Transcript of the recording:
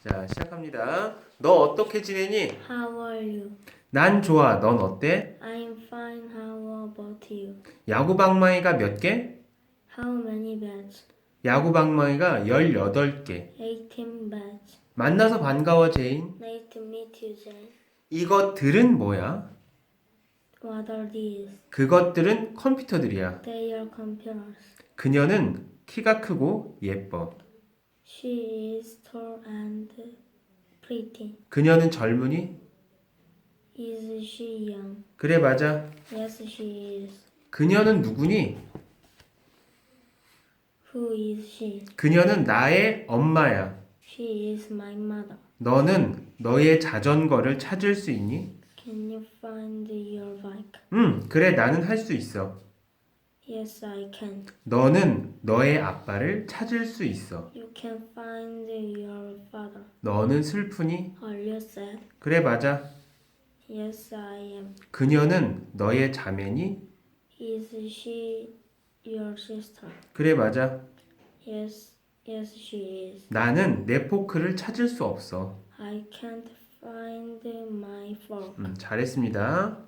자, 시작합니다. 너 어떻게 지내니? How are you? 난 좋아. 넌 어때? I'm fine. How about you? 야구 방망이가 몇 개? How many bats? 야구 방망이가 18개. 18 bats. 만나서 반가워, 제인. Nice to meet you, Jane. 이것들은 뭐야? What are these? 그것들은 컴퓨터들이야. They are computers. 그녀는 키가 크고 예뻐. She is tall and pretty. 그녀는 젊은이? Is she young? 그래, 맞아. Yes, she is. 그녀는 누구니? Who is she? 그녀는 나의 엄마야. She is my mother. 너는 너의 자전거를 찾을 수 있니? Can you find your bike? 응, 그래, 나는 할 수 있어. Yes, I can. 너는 너의 아빠를 찾을 수 있어. You can find your father. 너는 슬프니? Are you sad? 그래, 맞아. Yes, I am. 그녀는 너의 자매니? Is she your sister? 그래, 맞아. Yes, yes, she is. 나는 내 포크를 찾을 수 없어. I can't find my fork. 음, 잘했습니다.